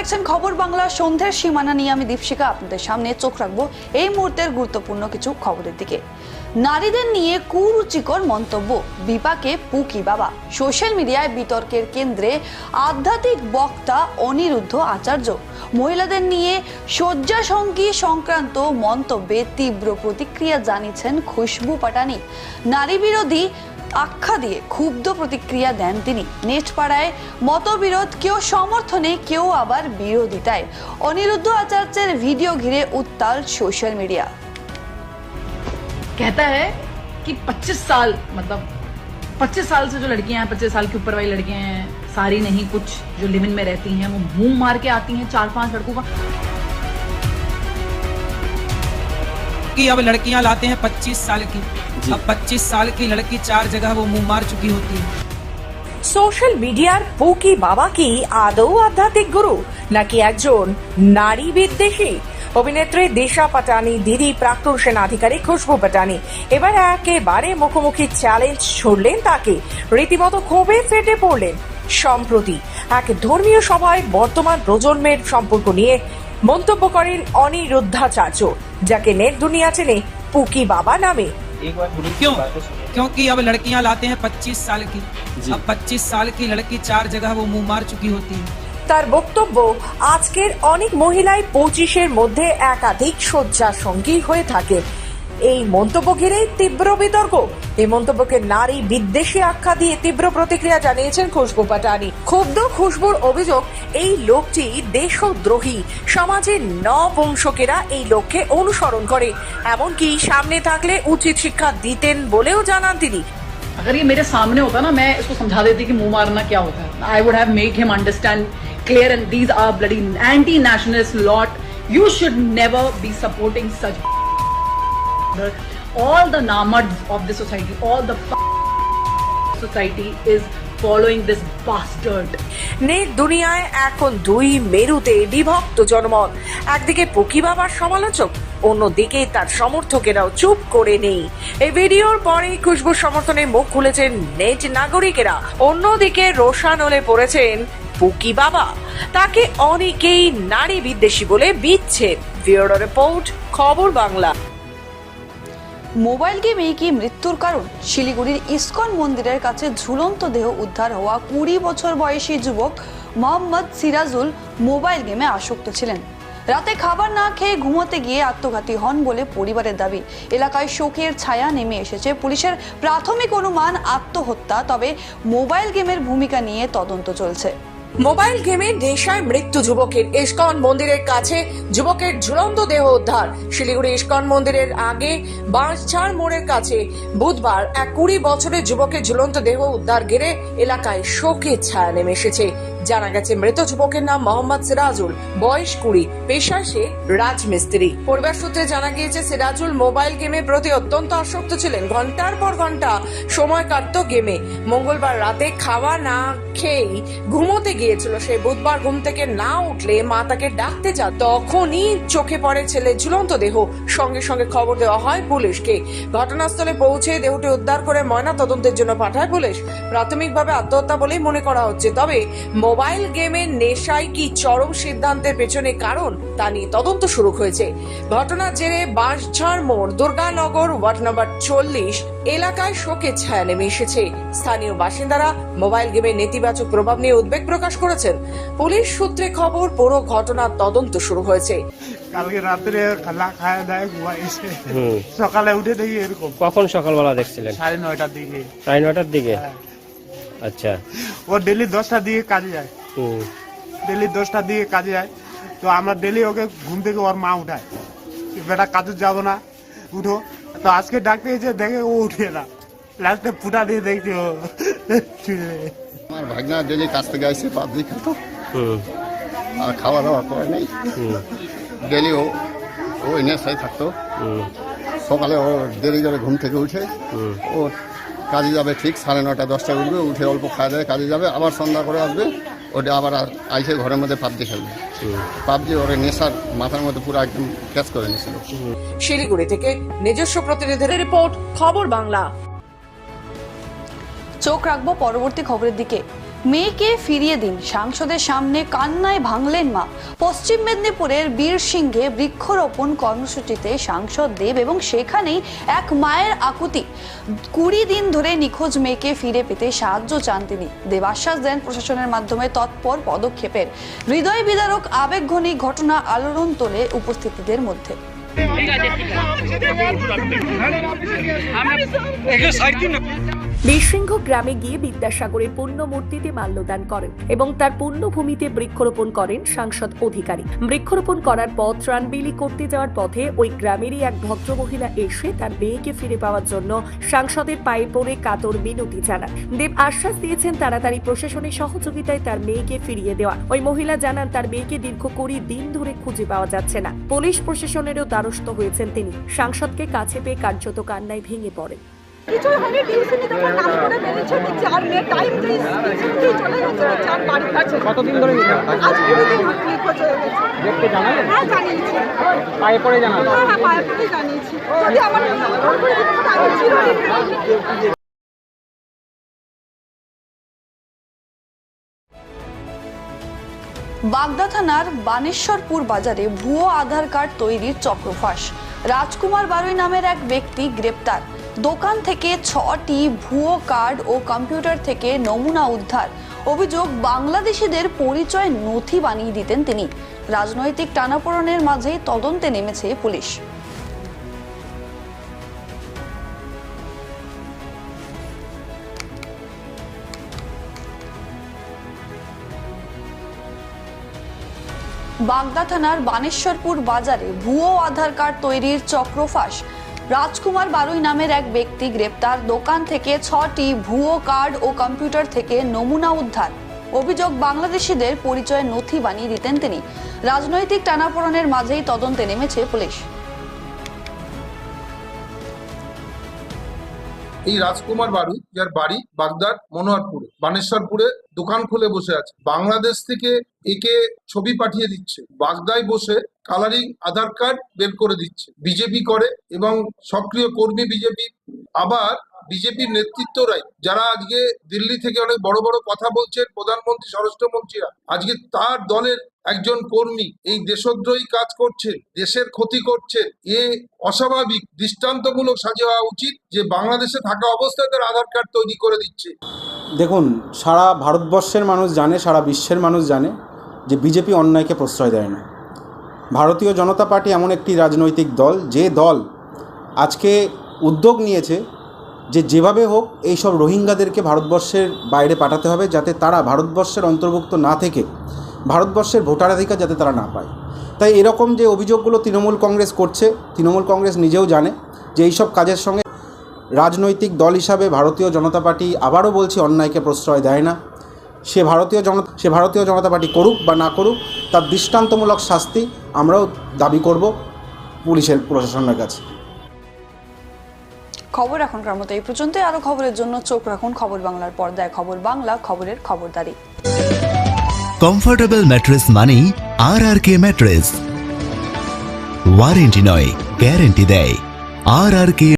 খবর বাংলা। সন্ধ্যের সীমানা নিয়ে আমি দীপশিকা আপনাদের সামনে চোখ রাখব এই মুহূর্তের গুরুত্বপূর্ণ কিছু খবরের দিকে। নারীদের নিয়ে কুরুচিকর মন্তব্য, বিপাকে পুকি বাবা। সোশ্যাল মিডিয়ায় বিতর্কের কেন্দ্রে আধ্যাত্মিক বক্তা অনিরুদ্ধ আচার্য। মহিলাদের নিয়ে শয্যাসঙ্গী সংক্রান্ত মন্তব্যে তীব্র প্রতিক্রিয়া জানিয়েছেন খুশবু পাটানি। নারী বিরোধী আখ্যা দিয়ে ক্ষুব্ধ প্রতিক্রিয়া দেন তিনি নেট পাড়ায় মতবিরোধ কেউ সমর্থনে কেউ আবার বিরোধিতায় অনিরুদ্ধ আচার্যের ভিডিও ঘিরে উত্তাল সোশ্যাল মিডিয়া कहता है कि 25 साल मतलब 25 साल से जो लड़कियां हैं 25 साल के ऊपर वाली लड़कियां हैं सारी नहीं कुछ जो लिविन में रहती हैं वो मुंह मार के आती हैं चार पांच लड़कों का कि अब लड़कियां लाते हैं 25 साल की अब 25 साल की लड़की चार जगह वो मुंह मार चुकी होती है সোশ্যাল মিডিয়ার পুকি বাবা কি আদৌ আধ্যাত্মিক গুরু নাকি একজন নারী বিদ্বেষী অভিনেত্রী দিশা পাটানি দিদি প্রাক্তন সেনা আধিকারিক খুশবু পাটানি এবার একেবারে মুখোমুখি চ্যালেঞ্জ ছুড়লেন তাকে রীতিমতো ক্ষোভে ফেটে পড়লেন সম্প্রতি এক ধর্মীয় সভায় বর্তমান প্রজন্মের সম্পর্ক নিয়ে মন্তব্য করেন অনিরুদ্ধাচার্য যাকে নেট দুনিয়া চেনে পুকি বাবা নামে क्यों क्योंकि अब लड़कियां लाते हैं 25 साल की अब 25 साल की लड़की चार जगह वो मुंह मार चुकी होती है তার বক্তব্য আজকের অনেক মহিলাই পঁচিশের মধ্যে একাধিক শয্যার সঙ্গী হয়ে থাকে এই মন্তব্য ঘিরে তীব্র বিতর্ক এই মন্তব্যকে নারী বিদ্বেষী আখ্যা দিয়ে তীব্র প্রতিক্রিয়া জানিয়েছেন খুশবু পাটানি ক্ষুব্ধ খুশবুর অভিযোগ এই লোকটি দেশদ্রোহী সমাজের নবংশকেরা এই লোককে অনুসরণ করে এমনকি সামনে থাকলে উচিত শিক্ষা দিতেন বলেও জানান তিনি अगर ये मेरे सामने होता ना मैं इसको समझा देती कि मुंह मारना क्या होता है I would have make him understand clear and these are bloody anti nationalist lot you should never be supporting such all the namads of the society, all the society is following this bastard. Net দুনিয়ায় এখন দুই মেরুতে বিভক্ত জনমত। একদিকে পকি বাবার সমালোচক, অন্যদিকে তার সমর্থকেরাও চুপ করে নেই। এই ভিডিওর পরে খুশবুর সমর্থনে মুখ খুলেছেন নেট নাগরিকেরা। অন্যদিকে রোশানলে পড়েছেন পুকি বাবা। তাকে অনেকেই নারী বিদ্বেষী বলে বিচ্ছেদ ব্যুরো রিপোর্ট, খবর বাংলা। মোবাইল গেমেই কি মৃত্যুর কারণ? শিলিগুড়ির ইসকন মন্দিরের কাছে ঝুলন্ত দেহ উদ্ধার হওয়া কুড়ি বছর বয়সী যুবক মোহাম্মদ সিরাজুল মোবাইল গেমে আসক্ত ছিলেন। রাতে খাবার না খেয়ে ঘুমোতে গিয়ে আত্মঘাতী হন বলে পরিবারের দাবি। এলাকায় শোকের ছায়া নেমে এসেছে। পুলিশের প্রাথমিক অনুমান আত্মহত্যা, তবে মোবাইল গেমের ভূমিকা নিয়ে তদন্ত চলছে। মোবাইল গেমে নেশায় মৃত্যু যুবকের। ইস্কন মন্দিরের কাছে যুবকের ঝুলন্ত দেহ উদ্ধার। শিলিগুড়ি ইস্কন মন্দিরের আগে বাঁশঝাড় মোড়ের কাছে বুধবার এক কুড়ি বছরের যুবকের ঝুলন্ত দেহ উদ্ধার ঘিরে এলাকায় শোকের ছায়া নেমে এসেছে। জানা গেছে, মৃত যুবকের নাম মোহাম্মদ সিরাজুল। বয়স কুড়ি। পেশায় সে রাজমিস্ত্রি। পরিবার সূত্রে জানা গিয়েছে, সিরাজুল মোবাইল গেমের প্রতি অত্যন্ত আসক্ত ছিলেন। ঘণ্টার পর ঘণ্টা সময় কাটত গেমে। মঙ্গলবার রাতে খাওয়া না খেয়েই ঘুমোতে গিয়েছিল। সে বুধবার ঘুম থেকে না উঠলে মা তাকে ডাকতে যা তখনই চোখে পড়ে ছেলে ঝুলন্ত দেহ। সঙ্গে সঙ্গে খবর দেওয়া হয় পুলিশকে। ঘটনাস্থলে পৌঁছে দেহটি উদ্ধার করে ময়না তদন্তের জন্য পাঠায় পুলিশ। প্রাথমিকভাবে আত্মহত্যা বলেই মনে করা হচ্ছে। তবে মোবাইল গেমের নেশায় কি চরম সিদ্ধান্তের পেছনে কারণ তা নিয়ে তদন্ত শুরু হয়েছে। ঘটনার জেরে বাঁশঝাড় মোড় দুর্গানগর ওয়ার্ড নম্বর চল্লিশ এলাকায় শোকের ছায়া নেমে এসেছে। স্থানীয় বাসিন্দারা মোবাইল গেমের নেতিবাচক প্রভাব নিয়ে উদ্বেগ প্রকাশ করেছেন। পুলিশ সূত্রে খবর পুরো ঘটনার তদন্ত শুরু হয়েছে। কালকে রাত্রে খালা খায় দায় ঘুমাইছে সকালে উঠে দেখি এরকম। কখন সকালবেলা দেখছিলেন? সাড়ে নয়টার দিকে। সাড়ে নটার দিকে? আচ্ছা। ও ডেলি দশটার দিকে কাজে যায়। হুম ডেলি দশটার দিকে কাজে যায়। তো আমরা ডেলি ওকে ঘুম থেকে ওর মা উঠায়। বেটা কাজে যাব না উঠো। তো আজকে ডাকতে এসে দেখে ও উঠে না। লাস্টে ফুটা দিয়ে দেখছি ও। আমার ভাগনা ডেলি কাছ থেকে আসছে পাবজি খেত হুম। আর খাওয়া দাওয়া করে নেই। ডেলি ও ও নেশায় থাকতো। হুম। সকালে ও দেরি করে ঘুম থেকে উঠে। হুম। ও কাজে যাবে ঠিক সাড়ে নটা দশটা উঠবে উঠে অল্প খাওয়া দাওয়া কাজে যাবে আবার সন্ধ্যা করে আসবে ওটা আবার আইসে ঘরের মধ্যে পাবজি খেলবে। পাবজি ওর নেশার মাথার মধ্যে পুরো একদম ক্যাচ করে নিয়েছিল। শিলিগুড়ি থেকে নিজস্ব প্রতিনিধির রিপোর্ট খবর বাংলা। চোখ রাখব পরবর্তী খবরের দিকে। মেয়েকে ফিরিয়ে দিন। সাংসদের সামনে কান্নায় ভাঙলেন মা। পশ্চিম মেদিনীপুরের বীর সিংহে বৃক্ষরোপণ কর্মসূচিতে সাংসদ দেব এবং সেখানেই এক মায়ের আকুতি। কুড়ি দিন ধরে নিখোঁজ মেয়েকে ফিরে পেতে সাহায্য চান তিনি। দেব আশ্বাস দেন প্রশাসনের মাধ্যমে তৎপর পদক্ষেপের। হৃদয় বিদারক আবেগঘনী ঘটনা আলোড়ন তোলে উপস্থিতিদের মধ্যে। বীরসিংহ গ্রামে গিয়ে বিদ্যাসাগরের পূর্ণ মূর্তিতে মাল্যদান করেন এবং তার পুণ্যভূমিতে বৃক্ষরোপণ করেন সাংসদ অধিকারী। বৃক্ষরোপণ করার পর ত্রাণ বিলি করতে যাওয়ার পথে ওই গ্রামেরই এক ভদ্রমহিলা এসে তার মেয়েকে ফিরে পাওয়ার জন্য সাংসদের পায়ে পড়ে কাতর মিনতি জানান। দেব আশ্বাস দিয়েছেন তাড়াতাড়ি প্রশাসনের সহযোগিতায় তার মেয়েকে ফিরিয়ে দেওয়া। ওই মহিলা জানান, তার মেয়েকে দীর্ঘ কুড়ি দিন ধরে খুঁজে পাওয়া যাচ্ছে না। পুলিশ প্রশাসনেরও দ্বারস্থ হয়েছেন তিনি। সাংসদকে কাছে পেয়ে কার্যত কান্নায় ভেঙে পড়েন। কিছুই হয়নি টিউশনি তখন নাম করে বেরিয়েছে দেখছি আর মেয়ে টাইম দিয়ে চলে গেছে চার বাড়ি কাছে। কতদিন ধরে আজ কুড়ি দিন হয়ে নিখোঁজ হয়ে গেছে দেখতে জানালেন? হ্যাঁ জানিয়েছি। পায়ে পড়ে জানালেন? হ্যাঁ হ্যাঁ পায়ে পড়ে জানিয়েছি। যদি আমার ফোন করে দিত আমি চিরদিন বাগদা থানার বানেশ্বরপুর বাজারে ভুয়ো আধার কার্ড তৈরির চক্রফাঁস। রাজকুমার বারুই নামের এক ব্যক্তি গ্রেপ্তার। দোকান থেকে ছটি ভুয়ো কার্ড ও কম্পিউটার থেকে নমুনা উদ্ধার। অভিযোগ, বাংলাদেশিদের পরিচয় নথি বানিয়ে দিতেন তিনি। রাজনৈতিক টানাপোড়েনের মাঝেই তদন্তে নেমেছে পুলিশ। বাগদা থানার বানেশ্বরপুর বাজারে ভুয়ো আধার কার্ড তৈরির চক্রফাঁস। রাজকুমার বারুই নামের এক ব্যক্তি গ্রেপ্তার। দোকান থেকে ছটি ভুয়ো কার্ড ও কম্পিউটার থেকে নমুনা উদ্ধার। অভিযোগ, বাংলাদেশিদের পরিচয় নথি বানিয়ে দিতেন তিনি। রাজনৈতিক টানাপোড়নের মাঝেই তদন্তে নেমেছে পুলিশ। এই রাজকুমার বাড়ি যার বাড়ি বাগদার মনোহরপুরে, বানেশ্বরপুরে দোকান খুলে বসে আছে। বাংলাদেশ থেকে একে ছবি পাঠিয়ে দিচ্ছে। বাগদায় বসে কালারিং, আধার কার্ড বের করে দিচ্ছে। বিজেপি করে এবং সক্রিয় কর্মী বিজেপি। আবার বিজেপির নেতৃত্বরাই। যারা আজকে দিল্লি থেকে অনেক বড় বড় কথা বলছেন প্রধানমন্ত্রী, স্বরাষ্ট্রমন্ত্রীরা, আজকে তার দলের একজন কর্মী এই দেশদ্রোহী কাজ করছে দেশের ক্ষতি করছে এ অস্বাভাবিক, দৃষ্টান্তমূলক সাজা হওয়া উচিত যে বাংলাদেশে থাকা অবস্থায় তার আধার কার্ড তৈরি করে দিচ্ছে। দেখুন, সারা ভারতবর্ষের মানুষ জানে, সারা বিশ্বের মানুষ জানে যে বিজেপি অন্যায়কে প্রশ্রয় দেয় না। ভারতীয় জনতা পার্টি এমন একটি রাজনৈতিক দল, যে দল আজকে উদ্যোগ নিয়েছে যে যেভাবে হোক এই সব রোহিঙ্গাদেরকে ভারতবর্ষের বাইরে পাঠাতে হবে যাতে তারা ভারতবর্ষের অন্তর্ভুক্ত না থেকে ভারতবর্ষের ভোটাধিকার যাতে তারা না পায়। তাই এরকম যে অভিযোগগুলো তৃণমূল কংগ্রেস করছে, তৃণমূল কংগ্রেস নিজেও জানে যে এইসব কাজের সঙ্গে রাজনৈতিক দল হিসাবে ভারতীয় জনতা পার্টি আবারও বলছি অন্যায়কে প্রশ্রয় দেয় না। সে ভারতীয় জনতা, সে ভারতীয় জনতা পার্টি করুক বা না করুক, তার দৃষ্টান্তমূলক শাস্তি আমরাও দাবি করব পুলিশের, প্রশাসনের কাছে। খবর এখনকার মতো এই পর্যন্তই। আরও খবরের জন্য চোখ রাখুন খবর বাংলার পর্দায়। খবর বাংলা, খবরের খবরদারি। কমফোর্টেবল ম্যাট্রেস মানেই R R K mattress warranty নয় গ্যারেন্টি দেয়। আর আর কে